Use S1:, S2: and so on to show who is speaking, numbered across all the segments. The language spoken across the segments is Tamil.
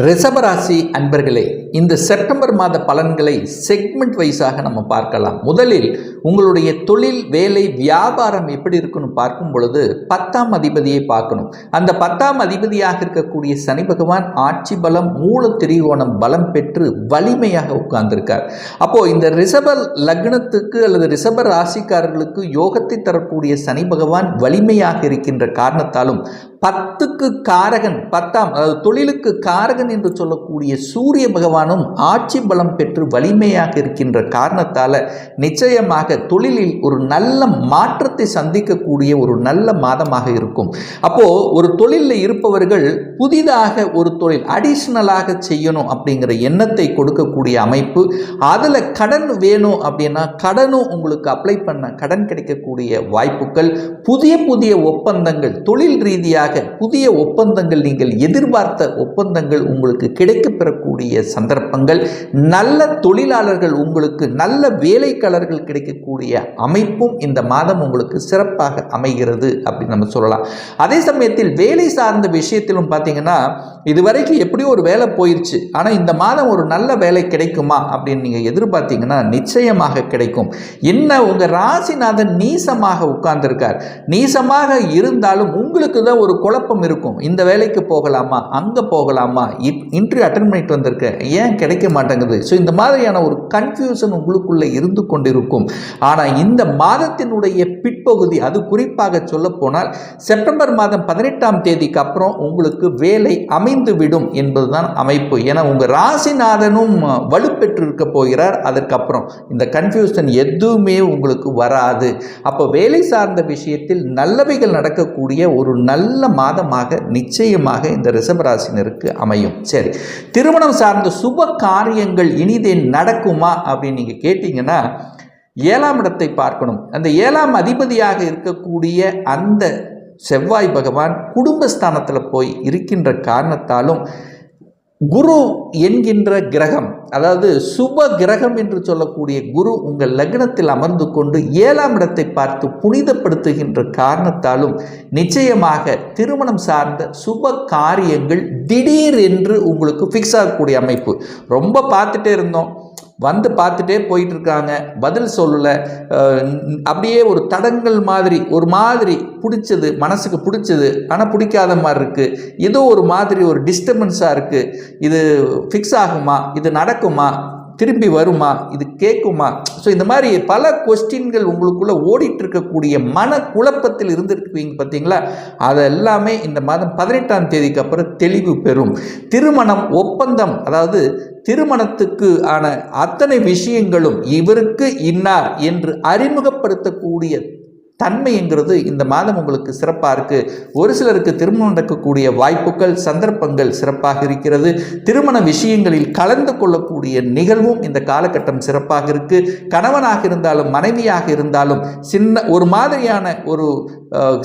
S1: ரிஷபராசி அன்பர்களே இந்த செப்டம்பர் மாத பலன்களை செக்மெண்ட் வைஸாக நம்ம பார்க்கலாம். முதலில் உங்களுடைய தொழில் வேலை வியாபாரம் எப்படி இருக்குன்னு பார்க்கும் பொழுது பத்தாம் அதிபதியை பார்க்கணும். அந்த பத்தாம் அதிபதியாக இருக்கக்கூடிய சனி பகவான் ஆட்சி பலம் மூல திரிகோணம் பலம் பெற்று வலிமையாக உட்கார்ந்திருக்கார். அப்போ இந்த ரிஷப லக்னத்துக்கு அல்லது ரிஷப ராசிக்காரர்களுக்கு யோகத்தை தரக்கூடிய சனி பகவான் வலிமையாக இருக்கின்ற காரணத்தாலும் பத்துக்கு காரகன் பத்தாம் அதாவது தொழிலுக்கு காரகன் என்று சொல்லக்கூடிய சூரிய பகவானும் ஆட்சி பலம் பெற்று வலிமையாக இருக்கின்ற காரணத்தால் நிச்சயமாக தொழிலில் ஒரு நல்ல மாற்றத்தை சந்திக்கக்கூடிய ஒரு நல்ல மாதமாக இருக்கும். அப்போது ஒரு தொழிலில் இருப்பவர்கள் புதிதாக ஒரு தொழில் அடிஷ்னலாக செய்யணும் அப்படிங்கிற எண்ணத்தை கொடுக்கக்கூடிய அமைப்பு அதில் கடன் வேணும் அப்படின்னா கடனும் உங்களுக்கு அப்ளை பண்ண கடன் கிடைக்கக்கூடிய வாய்ப்புகள் புதிய புதிய ஒப்பந்தங்கள் தொழில் ரீதியாக புதிய ஒப்பந்தங்கள் நீங்கள் எதிர்பார்த்த ஒப்பந்தங்கள் உங்களுக்கு கிடைக்கப் பெறக்கூடிய சந்தர்ப்பங்கள் நல்ல தொழிலாளர்கள் உங்களுக்கு நல்ல வேலைக்காரர்கள் கிடைக்கக்கூடிய அமைப்பும் இந்த மாதம் உங்களுக்கு சிறப்பாக அமைகிறது அப்படின்னு நம்ம சொல்லலாம். அதே சமயத்தில் வேலை சார்ந்த விஷயத்திலும் பார்த்தீங்கன்னா இதுவரைக்கும் எப்படியோ ஒரு வேலை போயிடுச்சு ஆனால் இந்த மாதம் ஒரு நல்ல வேலை கிடைக்குமா அப்படின்னு நீங்கள் எதிர்பார்த்தீங்கன்னா நிச்சயமாக கிடைக்கும். என்ன உங்கள் ராசிநாதன் நீசமாக உட்கார்ந்திருக்கார். நீசமாக இருந்தாலும் உங்களுக்கு தான் ஒரு குழப்பம் இருக்கும். இந்த வேலைக்கு போகலாமா? அங்கே போகலாமா? இன்டர்வியூ அட்டன் பண்ணிட்டு வந்திருக்கேன் ஏன் கிடைக்க மாட்டேங்குது? ஸோ இந்த மாதிரியான ஒரு கன்ஃபியூஷன் உங்களுக்குள்ளே இருந்து கொண்டிருக்கும். ஆனால் இந்த மாதத்தினுடைய பிற்பகுதி அது குறிப்பாக சொல்லப்போனால் செப்டம்பர் மாதம் பதினெட்டாம் தேதிக்கு அப்புறம் உங்களுக்கு வேலை அமைந்துவிடும் என்பதுதான் அமைப்பு. ஏன்னா உங்கள் ராசிநாதனும் வலுப்பெற்றிருக்க போகிறார். அதற்கப்புறம் இந்த கன்ஃபியூஷன் எதுவுமே உங்களுக்கு வராது. அப்போ வேலை சார்ந்த விஷயத்தில் நல்லவைகள் நடக்கக்கூடிய ஒரு நல்ல மாதமாக நிச்சயமாக இந்த ரிஷபராசினருக்கு அமையும். சரி திருமணம் சார்ந்த சுப காரியங்கள் இனிதே நடக்குமா அப்படின்னு நீங்கள் கேட்டிங்கன்னா ஏழாம் இடத்தை பார்க்கணும். அந்த ஏழாம் அதிபதியாக இருக்கக்கூடிய அந்த செவ்வாய் பகவான் குடும்பஸ்தானத்தில் போய் இருக்கின்ற காரணத்தாலும் குரு என்கின்ற கிரகம் அதாவது சுப கிரகம் என்று சொல்லக்கூடிய குரு உங்கள் லக்னத்தில் அமர்ந்து கொண்டு ஏழாம் இடத்தை பார்த்து புனிதப்படுத்துகின்ற காரணத்தாலும் நிச்சயமாக திருமணம் சார்ந்த சுப காரியங்கள் திடீர் என்று உங்களுக்கு ஃபிக்ஸ் ஆகக்கூடிய அமைப்பு. ரொம்ப பார்த்துட்டே இருந்தோம். வந்து பார்த்துட்டே போயிட்டு இருக்காங்க பதில் சொல்லலை. அப்படியே ஒரு தடங்கள் மாதிரி ஒரு மாதிரி பிடிச்சது மனசுக்கு பிடிச்சது ஆனால் பிடிக்காத மாதிரி இருக்குது ஏதோ ஒரு மாதிரி ஒரு டிஸ்டர்பன்ஸாக இருக்குது இது ஃபிக்ஸ் ஆகுமா? இது நடக்குமா? திரும்பி வருமா? இது கேட்குமா ஸோ இந்த மாதிரி பல கொஸ்டின்கள் உங்களுக்குள்ளே ஓடிட்டு இருக்கக்கூடிய மன குழப்பத்தில் இருந்திருக்குவீங்க பார்த்தீங்களா அதெல்லாமே இந்த மாதம் பதினெட்டாம் தேதிக்கு அப்புறம் தெளிவு பெறும். திருமணம் ஒப்பந்தம் அதாவது திருமணத்துக்கு ஆன அத்தனை விஷயங்களும் இவருக்கு இன்னார் என்று அறிமுகப்படுத்தக்கூடிய தன்மைங்கிறது இந்த மாதம் உங்களுக்கு சிறப்பாக இருக்குது ஒரு சிலருக்கு திருமணம் நடக்கக்கூடிய வாய்ப்புகள் சந்தர்ப்பங்கள் சிறப்பாக இருக்கிறது. திருமண விஷயங்களில் கலந்து கொள்ளக்கூடிய நிகழ்வும் இந்த காலகட்டம் சிறப்பாக இருக்குது கணவனாக இருந்தாலும் மனைவியாக இருந்தாலும் சின்ன ஒரு மாதிரியான ஒரு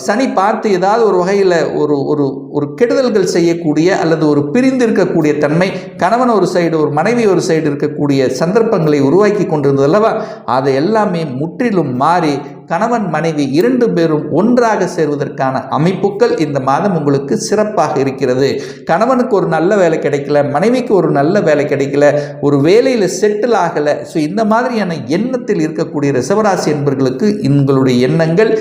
S1: சனி பார்த்து ஏதாவது ஒரு வகையில் ஒரு ஒரு ஒரு கெடுதல்கள் செய்யக்கூடிய அல்லது ஒரு பிரிந்து இருக்கக்கூடிய தன்மை கணவன் ஒரு சைடு ஒரு மனைவி ஒரு சைடு இருக்கக்கூடிய சந்தர்ப்பங்களை உருவாக்கி கொண்டிருந்தது அல்லவா? அதை எல்லாமே முற்றிலும் மாறி கணவன் மனைவி இரண்டு பேரும் ஒன்றாக சேர்வதற்கான அமைப்புகள் இந்த மாதம் உங்களுக்கு சிறப்பாக இருக்கிறது. கணவனுக்கு ஒரு நல்ல வேலை கிடைக்கல மனைவிக்கு ஒரு நல்ல வேலை கிடைக்கல ஒரு வேலையில் செட்டில் ஆகலை. ஸோ இந்த மாதிரியான எண்ணத்தில் இருக்கக்கூடிய ரிசவராசி என்பர்களுக்கு உங்களுடைய எண்ணங்கள்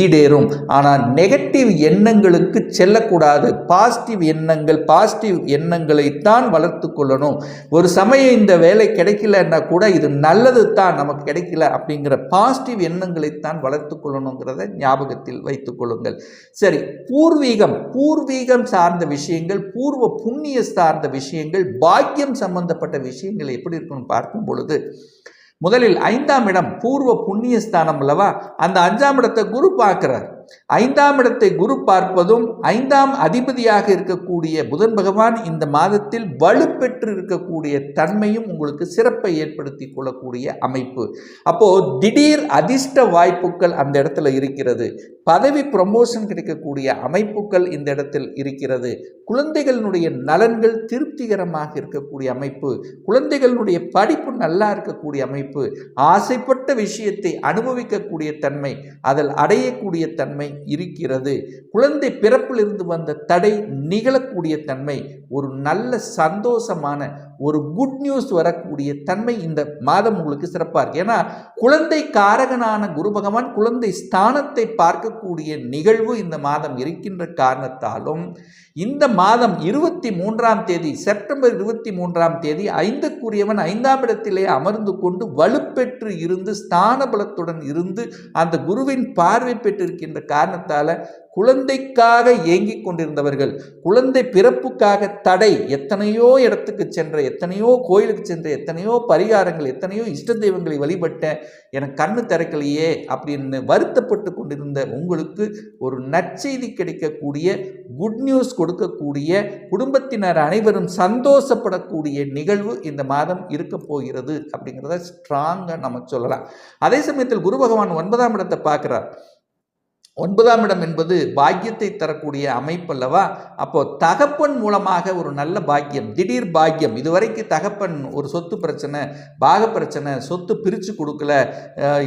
S1: ஈடேறும். ஆனால் நெகட்டிவ் எண்ணங்களுக்கு செல்லக்கூடாது. பாசிட்டிவ் எண்ணங்கள் பாசிட்டிவ் எண்ணங்களைத்தான் வளர்த்து கொள்ளணும். ஒரு சமயம் இந்த வேலை கிடைக்கலன்னா கூட இது நல்லது தான் நமக்கு கிடைக்கல அப்படிங்கிற பாசிட்டிவ் எண்ணங்களைத்தான் தான் வளர்த்து கொள்ளணுங்கிறத ஞாபகத்தில் வைத்துக் கொள்ளுங்கள். சரி பூர்வீகம் பூர்வீகம் சார்ந்த விஷயங்கள் பூர்வ புண்ணிய சார்ந்த விஷயங்கள் பாக்கியம் சம்பந்தப்பட்ட விஷயங்கள் எப்படி இருக்குன்னு பார்க்கும் பொழுது முதலில் ஐந்தாம் இடம் பூர்வ புண்ணிய ஸ்தானம் அல்லவா? அந்த அஞ்சாம் இடத்தை குரு பார்க்கிறார். ஐந்தாம் இடத்தை குரு பார்ப்பதும் ஐந்தாம் அதிபதியாக இருக்கக்கூடிய புதன் பகவான் இந்த மாதத்தில் வலுப்பெற்று இருக்கக்கூடிய தன்மையும் உங்களுக்கு சிறப்பை ஏற்படுத்தி கொள்ளக்கூடிய அமைப்பு. அப்போ திடீர் அதிர்ஷ்ட வாய்ப்புகள் அந்த இடத்துல இருக்கிறது. பதவி ப்ரமோஷன் கிடைக்கக்கூடிய அமைப்புகள் இந்த இடத்தில் இருக்கிறது. குழந்தைகளினுடைய நலன்கள் திருப்திகரமாக இருக்கக்கூடிய அமைப்பு. குழந்தைகளுடைய படிப்பு நல்லா இருக்கக்கூடிய அமைப்பு. ஆசைப்பட்ட விஷயத்தை அனுபவிக்கக்கூடிய தன்மை. அதில் அடையக்கூடிய தன்மை தன்மை இருக்கிறது. குழந்தை பிறப்பிலிருந்து வந்த தடை நிகழக்கூடிய தன்மை ஒரு நல்ல சந்தோஷமான ஒரு குட் நியூஸ் வரக்கூடிய தன்மை இந்த மாதம் உங்களுக்கு சிறப்பாக இருக்கு. ஏன்னா குழந்தை காரகனான குரு பகவான் குழந்தை ஸ்தானத்தை பார்க்கக்கூடிய நிகழ்வு இந்த மாதம் இருக்கின்ற காரணத்தாலும் இந்த மாதம் இருபத்தி மூன்றாம் தேதி செப்டம்பர் இருபத்தி மூன்றாம் தேதி ஐந்துக்குரியவன் ஐந்தாம் இடத்திலே அமர்ந்து கொண்டு வலுப்பெற்று இருந்து ஸ்தான பலத்துடன் இருந்து அந்த குருவின் பார்வை பெற்றிருக்கின்ற காரணத்தால் குழந்தைக்காக ஏங்கிக் கொண்டிருந்தவர்கள் குழந்தை பிறப்புக்காக தடை எத்தனையோ இடத்துக்கு சென்ற எத்தனையோ கோயிலுக்கு சென்ற எத்தனையோ பரிகாரங்கள் எத்தனையோ இஷ்ட தெய்வங்களை வழிபட்ட எனக்கு கண்ணு திறக்கலையே அப்படின்னு வருத்தப்பட்டு கொண்டிருந்த உங்களுக்கு ஒரு நற்செய்தி கிடைக்கக்கூடிய குட் நியூஸ் கொடுக்கக்கூடிய குடும்பத்தினர் அனைவரும் சந்தோஷப்படக்கூடிய நிகழ்வு இந்த மாதம் இருக்க போகிறது அப்படிங்கிறத ஸ்ட்ராங்காக நம்ம சொல்லலாம். அதே சமயத்தில் குரு பகவான் ஒன்பதாம் இடத்தை பார்க்குறார். ஒன்பதாம் இடம் என்பது பாக்கியத்தை தரக்கூடிய அமைப்பல்லவா? அப்போ தகப்பன் மூலமாக ஒரு நல்ல பாக்கியம் திடீர் பாக்கியம். இதுவரைக்கும் தகப்பன் ஒரு சொத்து பிரச்சனை பாக பிரச்சனை சொத்து பிரித்து கொடுக்கல.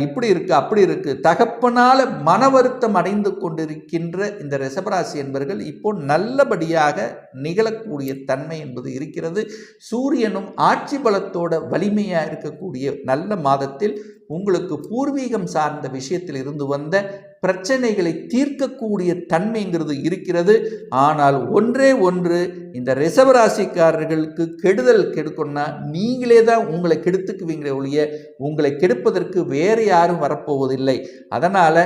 S1: இப்படி இருக்கு அப்படி இருக்கு. தகப்பனால் மன வருத்தம் அடைந்து கொண்டிருக்கின்ற இந்த ரிஷபராசி என்பர்கள் இப்போ நல்லபடியாக நிகழக்கூடிய தன்மை என்பது இருக்கிறது. சூரியனும் ஆட்சி பலத்தோட வலிமையாக இருக்கக்கூடிய நல்ல மாதத்தில் உங்களுக்கு பூர்வீகம் சார்ந்த விஷயத்தில் இருந்து வந்த பிரச்சனைகளை தீர்க்கக்கூடிய தன்மைங்கிறது இருக்கிறது. ஆனால் ஒன்றே ஒன்று இந்த ரிசவராசிக்காரர்களுக்கு கெடுதல் கெடுக்கணும்னா நீங்களே தான் உங்களை கெடுத்துக்குவீங்களே ஒழிய உங்களை கெடுப்பதற்கு வேறு யாரும் வரப்போவதில்லை. அதனால்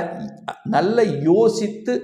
S1: நல்ல யோசித்து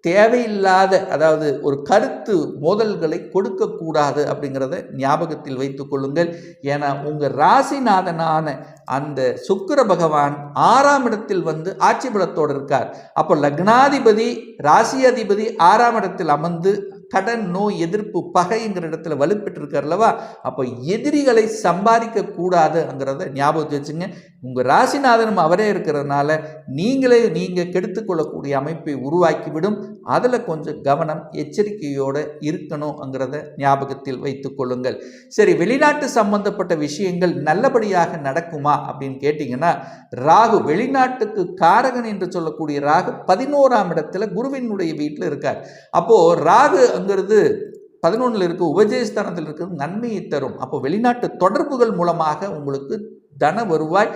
S1: தேவையில்லாத அதாவது ஒரு கருத்து மோதல்களை கொடுக்கக்கூடாது அப்படிங்கிறத ஞாபகத்தில் வைத்து கொள்ளுங்கள். ஏன்னா உங்கள் ராசிநாதனான அந்த சுக்கிர பகவான் ஆறாம் இடத்தில் வந்து ஆட்சி பலத்தோடு இருக்கார். அப்போ லக்னாதிபதி ராசியாதிபதி ஆறாம் இடத்தில் அமர்ந்து கடன் நோய் எதிர்ப்பு பகைங்கிற இடத்துல வலுப்பெற்றிருக்கார் அல்லவா அப்போ எதிரிகளை சம்பாதிக்க கூடாதுங்கிறத ஞாபகத்தை வச்சுங்க. உங்கள் ராசிநாதனும் அவரே இருக்கிறதுனால நீங்களே நீங்கள் கெடுத்துக்கொள்ளக்கூடிய அமைப்பை உருவாக்கிவிடும். அதில் கொஞ்சம் கவனம் எச்சரிக்கையோடு இருக்கணுங்கிறத ஞாபகத்தில் வைத்துக் கொள்ளுங்கள். சரி வெளிநாட்டு சம்பந்தப்பட்ட விஷயங்கள் நல்லபடியாக நடக்குமா அப்படின்னு கேட்டிங்கன்னா ராகு வெளிநாட்டுக்கு காரகன் என்று சொல்லக்கூடிய ராகு பதினோராம் இடத்துல குருவினுடைய வீட்டில் இருக்கார். அப்போது ராகு அங்கிறது பதினொன்றில் இருக்க உபஜயஸ்தானத்தில் இருக்கிறது நன்மையை தரும். அப்போ வெளிநாட்டு தொடர்புகள் மூலமாக உங்களுக்கு தன வருவாய்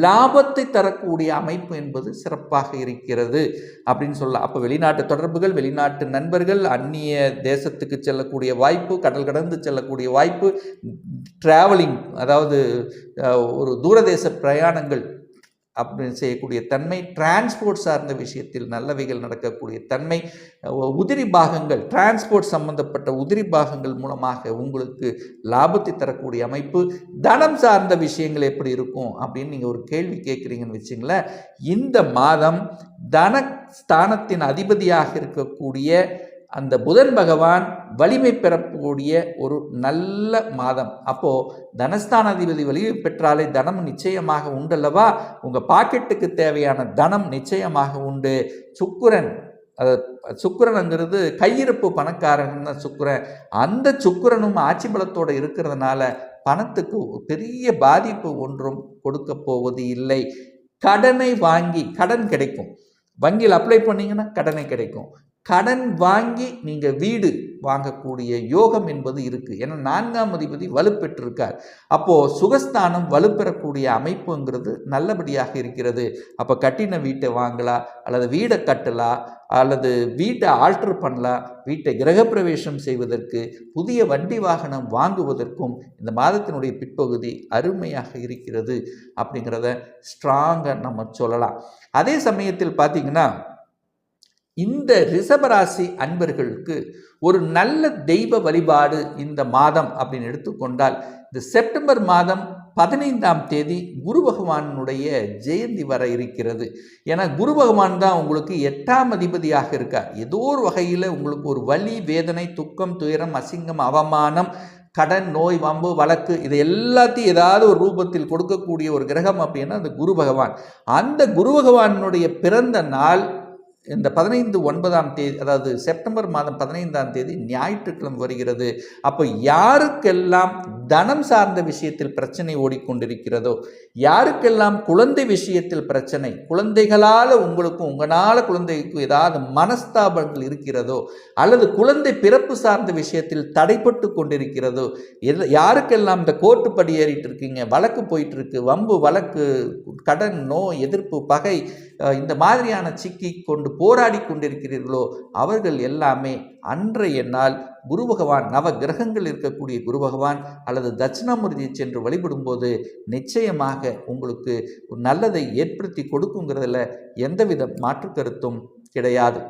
S1: லாபத்தை தரக்கூடிய அமைப்பு என்பது சிறப்பாக இருக்கிறது அப்படின்னு சொல்லலாம் அப்போ வெளிநாட்டு தொடர்புகள் வெளிநாட்டு நண்பர்கள் அந்நிய தேசத்துக்கு செல்லக்கூடிய வாய்ப்பு கடல் கடந்து செல்லக்கூடிய வாய்ப்பு ட்ராவலிங் அதாவது ஒரு தூரதேச பிரயாணங்கள் அப்படின்னு செய்யக்கூடிய தன்மை டிரான்ஸ்போர்ட் சார்ந்த விஷயத்தில் நல்லவைகள் நடக்கக்கூடிய தன்மை உதிரி பாகங்கள் டிரான்ஸ்போர்ட் சம்பந்தப்பட்ட உதிரி பாகங்கள் மூலமாக உங்களுக்கு லாபத்தை தரக்கூடிய அமைப்பு தனம் சார்ந்த விஷயங்கள் எப்படி இருக்கும் அப்படின்னு நீங்கள் ஒரு கேள்வி கேட்குறீங்கன்னு வச்சிங்களேன் இந்த மாதம் தன ஸ்தானத்தின் அதிபதியாக இருக்கக்கூடிய அந்த புதன் பகவான் வலிமை பெறக்கூடிய ஒரு நல்ல மாதம். அப்போது தனஸ்தானாதிபதி வலிமை பெற்றாலே தனம் நிச்சயமாக உண்டல்லவா? உங்கள் பாக்கெட்டுக்கு தேவையான தனம் நிச்சயமாக உண்டு. சுக்கிரன் அது சுக்கிரனுங்கிறது கையிருப்பு பணக்காரன் தான் சுக்கிரன். அந்த சுக்கிரனும் ஆட்சி பலத்தோடு இருக்கிறதுனால பணத்துக்கு பெரிய பாதிப்பு ஒன்றும் கொடுக்க போவது இல்லை. கடனை வாங்கி கடன் கிடைக்கும். வங்கியில் அப்ளை பண்ணீங்கன்னா கடனை கிடைக்கும். கடன் வாங்கி நீங்கள் வீடு வாங்கக்கூடிய யோகம் என்பது இருக்குது ஏன்னா நான்காம் அதிபதி வலுப்பெற்றிருக்கார். அப்போது சுகஸ்தானம் வலுப்பெறக்கூடிய அமைப்புங்கிறது நல்லபடியாக இருக்கிறது. அப்போ கட்டின வீட்டை வாங்கலாம் அல்லது வீடை கட்டலாம் அல்லது வீட்டை ஆல்டர் பண்ணலாம் வீட்டை கிரகப்பிரவேசம் செய்வதற்கு புதிய வண்டி வாகனம் வாங்குவதற்கும் இந்த மாதத்தினுடைய பிற்பகுதி அருமையாக இருக்கிறது அப்படிங்கிறத ஸ்ட்ராங்காக நம்ம சொல்லலாம். அதே சமயத்தில் பார்த்தீங்கன்னா இந்த ரிஷபராசி அன்பர்களுக்கு ஒரு நல்ல தெய்வ வழிபாடு இந்த மாதம் அப்படின்னு எடுத்துக்கொண்டால் இந்த செப்டம்பர் மாதம் பதினைந்தாம் தேதி குரு பகவானுடைய ஜெயந்தி வர இருக்கிறது. ஏன்னா குரு பகவான் தான் உங்களுக்கு எட்டாம் அதிபதியாக இருக்கார். ஏதோ ஒரு வகையில் உங்களுக்கு ஒரு வலி வேதனை துக்கம் துயரம் அசிங்கம் அவமானம் கடன் நோய் வம்பு வழக்கு இது எல்லாத்தையும் ஏதாவது ஒரு ரூபத்தில் கொடுக்கக்கூடிய ஒரு கிரகம் அப்படின்னா அந்த குரு பகவான். அந்த குரு பகவானுடைய பிறந்த நாள் இந்த பதினைந்து ஒன்பதாம் தேதி அதாவது செப்டம்பர் மாதம் பதினைந்தாம் தேதி ஞாயிற்றுக்கிழமை வருகிறது. அப்போ யாருக்கெல்லாம் தனம் சார்ந்த விஷயத்தில் பிரச்சனை ஓடிக்கொண்டிருக்கிறதோ? யாருக்கெல்லாம் குழந்தை விஷயத்தில் பிரச்சனை? குழந்தைகளால் உங்களுக்கும் உங்களால் குழந்தைக்கும் ஏதாவது மனஸ்தாபங்கள் இருக்கிறதோ? அல்லது குழந்தை பிறப்பு சார்ந்த விஷயத்தில் தடைப்பட்டு கொண்டிருக்கிறதோ? எது யாருக்கெல்லாம் இந்த கோர்ட்டு படி ஏறிட்டு இருக்கீங்க? வழக்கு போயிட்டு இருக்கு வம்பு வழக்கு கடன் நோய் எதிர்ப்பு பகை இந்த மாதிரியான சிக்கி கொண்டு போராடி கொண்டிருக்கிறீர்களோ? அவர்கள் எல்லாமே அன்றைய நாள் குரு பகவான் நவ கிரகங்கள் இருக்கக்கூடிய குரு பகவான் அல்லது தட்சிணாமூர்த்தியை சென்று வழிபடும்போது நிச்சயமாக உங்களுக்கு ஒரு நல்லதை ஏற்படுத்தி கொடுக்குங்கிறதுல எந்தவித மாற்று கருத்தும் கிடையாது.